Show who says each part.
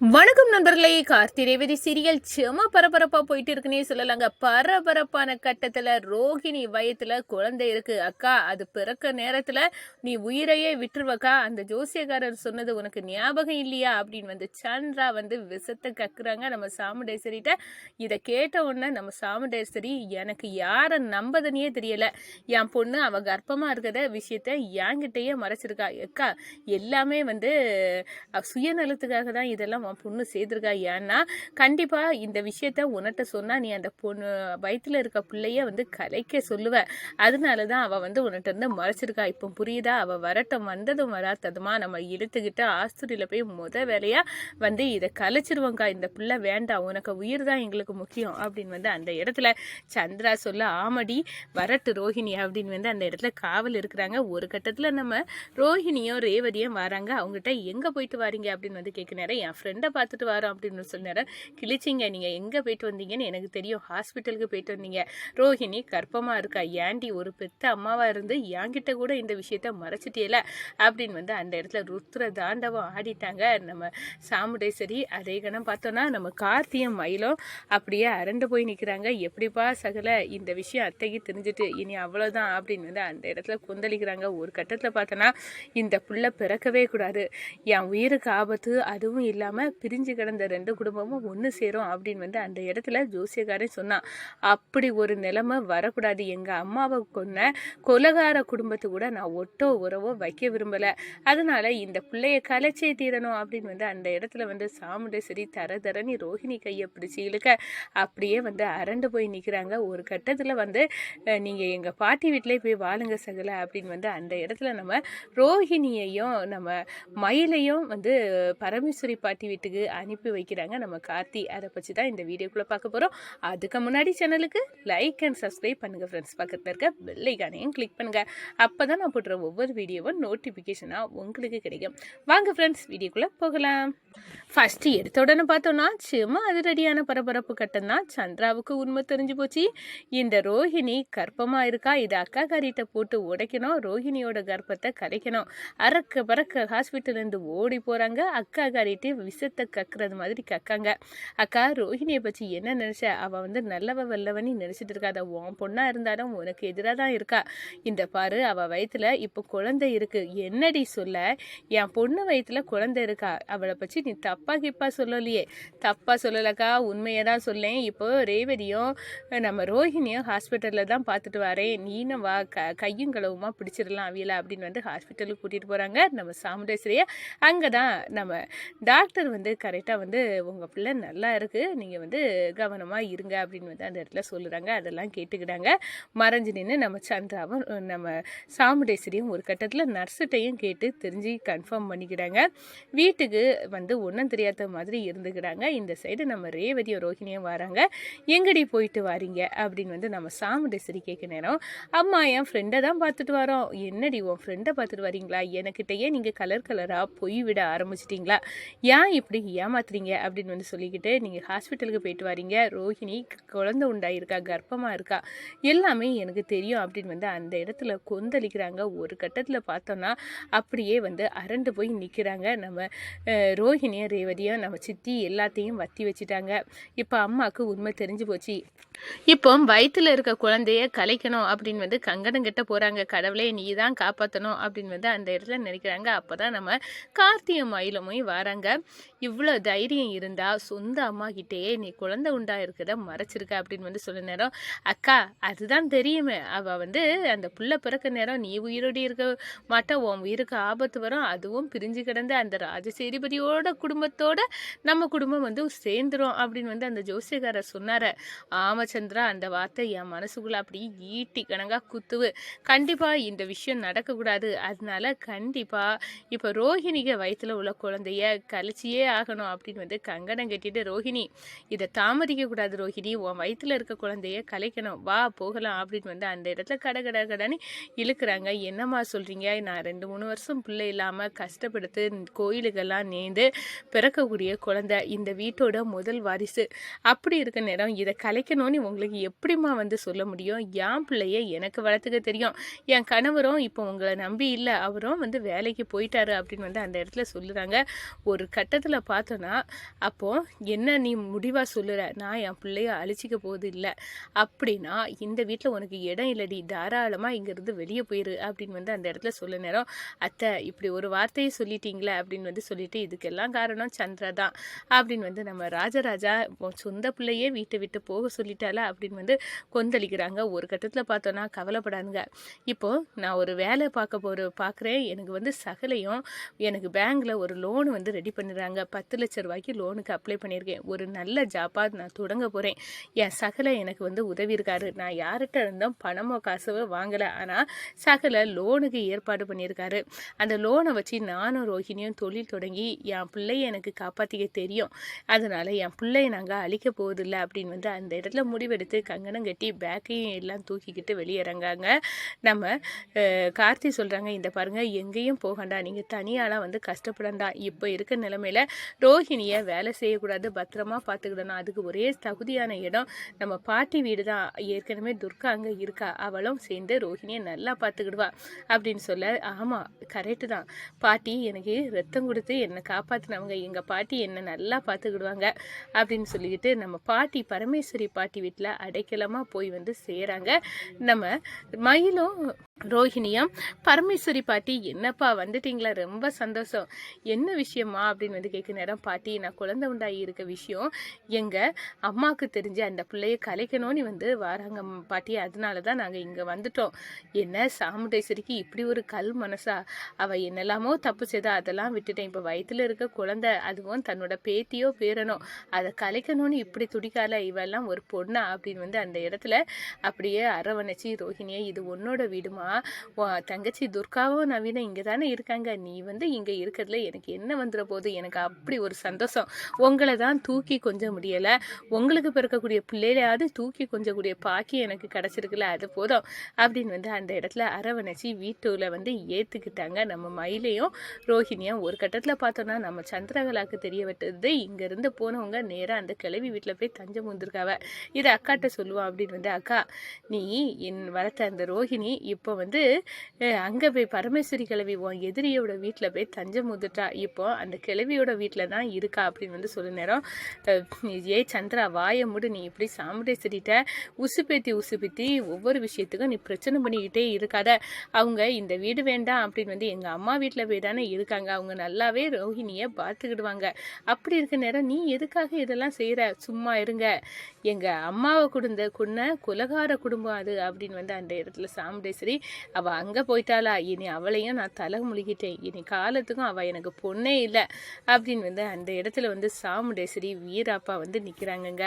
Speaker 1: வணக்கம் நண்பர்களே. கார்த்தி ரேவதி சீரியல் செம பரபரப்பாக போயிட்டு இருக்குன்னே சொல்லலாங்க. பரபரப்பான கட்டத்தில் ரோகிணி வயத்தில் குழந்தை இருக்கு. அக்கா அது பிறக்க நேரத்தில் நீ உயிரையே விட்டுருவக்கா. அந்த ஜோசியக்காரர் சொன்னது உனக்கு ஞாபகம் இல்லையா? அப்படின்னு வந்து சந்திரா வந்து விஷத்தை கக்குறாங்க. நம்ம சாமுண்டேஸ்வரிகிட்ட இதை கேட்ட உடனே நம்ம சாமுண்டேஸ்வரி எனக்கு யாரை நம்பதுன்னே தெரியலை. என் பொண்ணு அவள் கர்ப்பமாக இருக்கிற விஷயத்த என்கிட்டயே மறைச்சிருக்கா. அக்கா எல்லாமே வந்து சுயநலத்துக்காக தான் இதெல்லாம் உன் பொண்ணு செய்திருக்கா ஏன்னா கண்டிப்பாக இந்த விஷயத்த உன்கிட்ட சொன்னால் நீ அந்த பொண்ணு வயிற்றில் இருக்க பிள்ளைய வந்து கலைக்க சொல்லுவ. அதனால தான் அவள் வந்து உன்கிட்ட இருந்து மறைச்சிருக்கா. இப்போ புரியுதா? அவள் வரட்டும் வந்ததும் வராததுமா? நம்ம இழுத்துக்கிட்டு ஆஸ்திரியில் போய் முத வேலையாக வந்து இதை கலைச்சிருவோங்க்கா இந்த பிள்ளை வேண்டாம் உனக்கு உயிர் தான் எங்களுக்கு முக்கியம் அப்படின்னு வந்து அந்த இடத்துல சந்திரா சொல்ல ஆமடி வரட்டு ரோஹிணி அப்படின்னு வந்து அந்த இடத்துல காவல் இருக்கிறாங்க. ஒரு கட்டத்தில் நம்ம ரோஹிணியும் ரேவதியும் வராங்க. அவங்ககிட்ட எங்கே போயிட்டு வாரீங்க? அப்படின்னு வந்து கேட்க நேரம் என் ஃப்ரெண்ட் பார்த்துட்டு வரோம் அப்படின்னு சொன்ன நேரம் கிழிச்சிங்க நீங்கள் எங்கே போயிட்டு வந்தீங்கன்னு எனக்கு தெரியும். ஹாஸ்பிட்டலுக்கு போயிட்டு வந்தீங்க. ரோஹிணி கற்பமாக இருக்கா? ஏண்டி ஒரு பெத்த அம்மாவாக இருந்து என்கிட்ட கூட இந்த விஷயத்த மறைச்சிட்டேல அப்படின்னு வந்து அந்த இடத்துல ருத்ர தாண்டவம் ஆடிட்டாங்க. நம்ம சாமுடேஸ்வரி அதே கணம் பார்த்தோன்னா நம்ம கார்த்தியம் மயிலும் அப்படியே அரண்டு போய் நிற்கிறாங்க எப்படிப்பா சகல இந்த விஷயம் அத்தைக்கு தெரிஞ்சுட்டு இனி அவ்வளோதான் அப்படின்னு வந்து அந்த இடத்துல கொந்தளிக்கிறாங்க. ஒரு கட்டத்தில் பார்த்தோன்னா இந்த புள்ள பிறக்கவே கூடாது. என் உயிருக்கு ஆபத்து அதுவும் இல்லாமல் பிரிஞ்சு கிடந்த ரெண்டு குடும்பமும் ஒன்று சேரும் அப்படின்னு வந்து அந்த இடத்துல ஜோசியக்காரன் சொன்னான். அப்படி ஒரு நிலைமை வரக்கூடாது. எங்கள் அம்மாவை கொன்ன கொலகார குடும்பத்தை கூட நான் ஒட்டோ உறவோ வைக்க விரும்பலை. அதனால் இந்த பிள்ளைய கலைச்சே தீரணும் அப்படின்னு வந்து அந்த இடத்துல வந்து சாமுண்டேஸ்வரி தர தரணி ரோஹிணி கையை பிடிச்சி இழுக்க அப்படியே வந்து அரண்டு போய் நிற்கிறாங்க ஒரு கட்டத்தில் வந்து நீங்கள் எங்கள் பாட்டி வீட்டிலே போய் வாழுங்க சகல அப்படின்னு வந்து அந்த இடத்துல நம்ம ரோஹிணியையும் நம்ம மயிலையும் வந்து பரமேஸ்வரி பாட்டி வீட்டுக்கு அனுப்பி வைக்கிறாங்க. நம்ம கார்த்தி அதை பற்றி தான் இந்த வீடியோக்குள்ளே பார்க்க போகிறோம் அதுக்கு முன்னாடி சேனலுக்கு லைக் அண்ட் சப்ஸ்கிரைப் பண்ணுங்க ஃப்ரெண்ட்ஸ் பக்கத்தில் இருக்க பெல்லைக்கானையும் கிளிக் பண்ணுங்க. அப்போ தான் நான் போடுற ஒவ்வொரு வீடியோவும் நோட்டிஃபிகேஷனாக உங்களுக்கு கிடைக்கும். வாங்க ஃப்ரெண்ட்ஸ் வீடியோக்குள்ளே போகலாம். ஃபஸ்ட்டு எடுத்த உடனே பார்த்தோன்னா சும்மா அதிரடியான பரபரப்பு கட்டம் தான் சந்திராவுக்கு உண்மை தெரிஞ்சு போச்சு. இந்த ரோஹிணி கர்ப்பமாக இருக்கா? இதை அக்கா காரிட்ட போட்டு உடைக்கணும். ரோஹிணியோட கர்ப்பத்தை கலைக்கணும் அறக்க பறக்க ஹாஸ்பிட்டல்லேருந்து ஓடி போகிறாங்க அக்கா காரிட்டு விஷத்தை கக்குறது மாதிரி கக்காங்க. அக்கா ரோஹிணியை பற்றி என்ன நினச்ச? அவள் வந்து நல்லவ வல்லவனி நினச்சிட்டு இருக்காத உன் பொண்ணாக இருந்தாலும் உனக்கு எதிராக தான் இருக்கா. இந்த பாரு அவள் வயித்துல இப்போ குழந்தை இருக்குது என்னடி சொல்ல? என் பொண்ணு வயிற்றுல குழந்தை இருக்கா? அவளை பற்றி நீ தப்பா கிப்பா சொல்லலையே. தப்பா சொல்லலக்கா உண்மையை தான் சொல்லேன். இப்போ ரேவதியும் நம்ம ரோஹிணியும் ஹாஸ்பிட்டலில் தான் பார்த்துட்டு வரேன் நீனும் வா க கையும் கழுவுமா பிடிச்சிடலாம் அவியல அப்படின்னு வந்து ஹாஸ்பிட்டலுக்கு கூட்டிகிட்டு போகிறாங்க நம்ம சாமுண்டேஸ்வரியை அங்கே தான் நம்ம டாக்டர் வந்து கரெக்டாக வந்து உங்கள் பிள்ளை நல்லா இருக்குது நீங்கள் வந்து கவனமாக இருங்க அப்படின்னு வந்து அந்த இடத்துல சொல்லுறாங்க. அதெல்லாம் கேட்டுக்கிட்டாங்க. மறைஞ்சு நின்று நம்ம சந்திராவும் நம்ம சாமுடேசரியும் ஒரு கட்டத்தில் நர்ஸுட்டையும் கேட்டு தெரிஞ்சு கன்ஃபார்ம் பண்ணிக்கிட்டாங்க. வீட்டுக்கு வந்து ஒன்றும் தெரியாத மாதிரி இருந்துக்கிறாங்க. இந்த சைடு நம்ம ரேவதியும் ரோஹிணியும் வராங்க. எங்கடி போயிட்டு வாரீங்க? அப்படின்னு வந்து நம்ம சாமுடேசரி கேட்க நேரம் அம்மா என் ஃப்ரெண்டை தான் பார்த்துட்டு வரோம். என்னடி உன் ஃப்ரெண்டை பார்த்துட்டு வரீங்களா? எனக்கிட்டயே நீங்கள் கலர் கலராக பொய் விட ஆரம்பிச்சிட்டிங்களா? ஏன் இப்படி ஏமாத்துறீங்க அப்படின்னு வந்து சொல்லிக்கிட்டு நீங்கள் ஹாஸ்பிட்டலுக்கு போயிட்டு வரீங்க. ரோஹிணி குழந்தை உண்டாயிருக்கா கர்ப்பமாக இருக்கா? எல்லாமே எனக்கு தெரியும் அப்படின்னு வந்து அந்த இடத்துல கொந்தளிக்கிறாங்க. ஒரு கட்டத்தில் பார்த்தோன்னா அப்படியே வந்து அரண்டு போய் நிற்கிறாங்க நம்ம அஹ், ரோஹிணியும் ரேவதியும் நம்ம சித்தி எல்லாத்தையும் வத்தி வச்சுட்டாங்க. இப்போ அம்மாவுக்கு உண்மை தெரிஞ்சு போச்சு. இப்போ வயிற்றில் இருக்க குழந்தைய கலைக்கணும் அப்படின்னு வந்து கங்கணம் கிட்ட போகிறாங்க கடவுளே நீ தான் காப்பாற்றணும் அப்படின்னு வந்து அந்த இடத்துல நினைக்கிறாங்க. அப்போ தான் நம்ம கார்த்திகை மயிலமும் வராங்க. இவ்வளோ தைரியம் இருந்தால் சொந்த அம்மா கிட்டேயே நீ குழந்தை உண்டா இருக்கிறத மறைச்சிருக்க அப்படின்னு வந்து சொல்ல நேரம் அக்கா அதுதான் தெரியுமே. அவள் வந்து அந்த புள்ள பிறக்க நேரம் நீ உயிரோடு இருக்க மாட்டா உன் உயிருக்கு ஆபத்து வரும். அதுவும் பிரிஞ்சு கிடந்த அந்த ராஜசேரிபதியோட குடும்பத்தோட நம்ம குடும்பம் வந்து சேர்ந்துரும். அப்படின்னு வந்து அந்த ஜோசியக்காரர் சொன்னார். ஆமச்சந்திரா அந்த வார்த்தை என் மனசுக்குள்ள அப்படியே ஈட்டி கணங்கா குத்துவு கண்டிப்பாக இந்த விஷயம் நடக்கக்கூடாது. அதனால கண்டிப்பாக இப்போ ரோஹிணிக வயிற்றில் உள்ள குழந்தைய கழிச்சியே ஆகணும் அப்படின்னு வந்து கங்கணம் கட்டிட்டு ரோஹிணி இதை தாமதிக்க கூடாது ரோஹிணி. உன் வயிற்றுல இருக்க குழந்தைய கலைக்கணும். வா போகலாம் அப்படின்னு வந்து அந்த இடத்துல கட கட கடன்னு இழுக்கிறாங்க. என்னம்மா சொல்கிறீங்க நான் ரெண்டு மூணு வருஷம் பிள்ளை இல்லாமல் கஷ்டப்படுத்து கோயிலுக்கெல்லாம் நேர்ந்து பிறக்கக்கூடிய குழந்தை. இந்த வீட்டோட முதல் வாரிசு. அப்படி இருக்க நேரம் இதை கலைக்கணும்னு உங்களுக்கு எப்படிம்மா வந்து சொல்ல முடியும்? என் பிள்ளைய எனக்கு வளர்த்துக்க தெரியும். என் கணவரும் இப்போ உங்களை நம்பி இல்லை. அவரும் வந்து வேலைக்கு போயிட்டாரு அப்படின்னு வந்து அந்த இடத்துல சொல்லுறாங்க. ஒரு கட்டத்தில் பார்த்தோன்னா அப்போது என்ன நீ முடிவாக சொல்லுற? நான் என் பிள்ளைய அழிச்சிக்க போகுது இல்லை. அப்படின்னா இந்த வீட்டில் உனக்கு இடம் இல்லடி. தாராளமாக இங்கேருந்து வெளியே போயிரு அப்படின்னு வந்து அந்த இடத்துல சொல்ல நேரம் அத்தை இப்படி ஒரு வார்த்தையை சொல்லிட்டீங்களே அப்படின்னு வந்து சொல்லிட்டு இதுக்கெல்லாம் காரணம் சந்திரா தான் அப்படின்னு வந்து நம்ம ராஜராஜா சொந்த பிள்ளையே வீட்டை விட்டு போக சொல்லிட்டால அப்படின்னு வந்து கொந்தளிக்கிறாங்க. ஒரு கட்டத்தில் பார்த்தோன்னா கவலைப்படாதுங்க. இப்போது நான் ஒரு வேலை பார்க்க போகிற பார்க்குறேன். எனக்கு வந்து சகலையும் எனக்கு பேங்க்கில் ஒரு லோன் வந்து ரெடி பண்ணுறாங்க பத்து லட்ச ரூபாய்க்கு லோனுக்கு அப்ளை பண்ணியிருக்கேன். ஒரு நல்ல ஜாப்பாக நான் தொடங்க போகிறேன் என் சகலை எனக்கு வந்து உதவி இருக்காரு. நான் யார்கிட்ட இருந்தும் பணமோ காசவோ வாங்கலை. ஆனால் சகலை லோனுக்கு ஏற்பாடு பண்ணியிருக்காரு. அந்த லோனை வச்சு நானும் ரோஹிணியும் தொழில் தொடங்கி என் பிள்ளைய எனக்கு காப்பாற்றிக்க தெரியும். அதனால் என் பிள்ளைய நாங்கள் அழிக்க போவதில்லை அப்படின்னு வந்து அந்த இடத்துல முடிவெடுத்து கங்கணம் கட்டி பேக்கையும் எல்லாம் தூக்கிக்கிட்டு வெளியேறங்காங்க. நம்ம கார்த்தி சொல்கிறாங்க இந்த பாருங்கள் எங்கேயும் போகண்டா நீங்கள் தனியாலாம் வந்து கஷ்டப்படண்டா இப்போ இருக்க நிலமையில ரோஹிணியை வேலை செய்யக்கூடாது பத்திரமா பார்த்துக்கிடணும் அதுக்கு ஒரே தகுதியான இடம் நம்ம பாட்டி வீடு தான். ஏற்கனவே துர்கா அங்கே இருக்கா? அவளும் சேர்ந்து ரோஹிணியை நல்லா பார்த்துக்கிடுவா அப்படின்னு சொல்ல ஆமாம் கரெக்டு தான். பாட்டி எனக்கு ரத்தம் கொடுத்து என்னை காப்பாற்றினவங்க எங்கள் பாட்டி என்னை நல்லா பார்த்துக்கிடுவாங்க அப்படின்னு சொல்லிக்கிட்டு நம்ம பாட்டி பரமேஸ்வரி பாட்டி வீட்டில் அடைக்கலமாக போய் வந்து செய்கிறாங்க நம்ம மயிலும் ரோஹிணியும் பரமேஸ்வரி பாட்டி என்னப்பா வந்துட்டீங்களா? ரொம்ப சந்தோஷம். என்ன விஷயமா? அப்படின்னு வந்து கேட்க நேரம் பாட்டி நான் குழந்தை உண்டாகி இருக்க விஷயம் எங்கள் அம்மாவுக்கு தெரிஞ்சு அந்த பிள்ளைய கலைக்கணும்னு வந்து வராங்க பாட்டி. அதனால தான் நாங்கள் இங்கே வந்துட்டோம். என்ன? சாமுண்டேஸ்வரிக்கு இப்படி ஒரு கல் மனசா? அவள் என்னெல்லாமோ தப்பு செய்தா? அதெல்லாம் விட்டுட்டேன். இப்போ வயிற்றில் இருக்க குழந்தை அதுவும் தன்னோட பேத்தியோ பேரனோ அதை கலைக்கணும்னு இப்படி துடிக்கால இவெல்லாம் ஒரு பொண்ணா? அப்படின்னு வந்து அந்த இடத்துல அப்படியே அரவணைச்சி ரோஹிணியை இது உன்னோட வீடுமா? தங்கச்சி துர்காவும் நவீனும் இங்கே தானே இருக்காங்க. நீ வந்து இங்கே இருக்கிறதுல எனக்கு என்ன வந்துட போது? எனக்கு அப்படி ஒரு சந்தோஷம். உங்களை தான் தூக்கி கொஞ்ச முடியலை. உங்களுக்கு பிறக்கக்கூடிய பிள்ளையிலையாவது தூக்கி கொஞ்சக்கூடிய பாக்கி எனக்கு கிடச்சிருக்குல்ல அது போதும். அப்படின்னு வந்து அந்த இடத்துல அரவணைச்சி வீட்டுல வந்து ஏற்றுக்கிட்டாங்க நம்ம மயிலையும் ரோஹிணியும் ஒரு கட்டத்தில் பார்த்தோன்னா நம்ம சந்திரகலாக்கு தெரிய விட்டது. இங்கேருந்து போனவங்க நேராக அந்த கிளவி வீட்டில் போய் தஞ்சம் வந்திருக்காவ. இதை அக்காட்ட சொல்லுவான் அப்படின்னு வந்து அக்கா நீ என் வளர்த்த அந்த ரோஹிணி இப்போ வந்து அங்கே போய் பரமேஸ்வரி கிழவி உன் எதிரியோட வீட்டில் போய் தஞ்சம் முதுட்டா? இப்போ அந்த கிழவியோட வீட்டில் தான் இருக்கா? அப்படின்னு வந்து சொல்ல நேரம் ஏய் ஏ சந்திரா வாய முடி. நீ இப்படி சாமுண்டேஸ்வரிட்ட உசுப்பேத்தி உசுப்பேத்தி ஒவ்வொரு விஷயத்துக்கும் நீ பிரச்சனை பண்ணிக்கிட்டே இருக்காத. அவங்க இந்த வீடு வேண்டாம் அப்படின்னு வந்து எங்கள் அம்மா வீட்டில் போய் தானே இருக்காங்க. அவங்க நல்லாவே ரோஹிணியை பார்த்துக்கிடுவாங்க. அப்படி இருக்க நேரம் நீ எதுக்காக இதெல்லாம் செய்கிற சும்மா இருங்க. எங்கள் அம்மாவை குடுந்த குன்ன குலகார குடும்பம் அது அப்படின்னு வந்து அந்த இடத்துல சாமுண்டேஸ்வரி அவள் அங்கே போயிட்டாளா? இனி அவளையும் நான் தலை முழுகிட்டேன். இனி காலத்துக்கும் அவள் எனக்கு பொண்ணே இல்லை. அப்படின்னு வந்து அந்த இடத்துல வந்து சாமுண்டேஸ்வரி வீராப்பா வந்து நிற்கிறாங்கங்க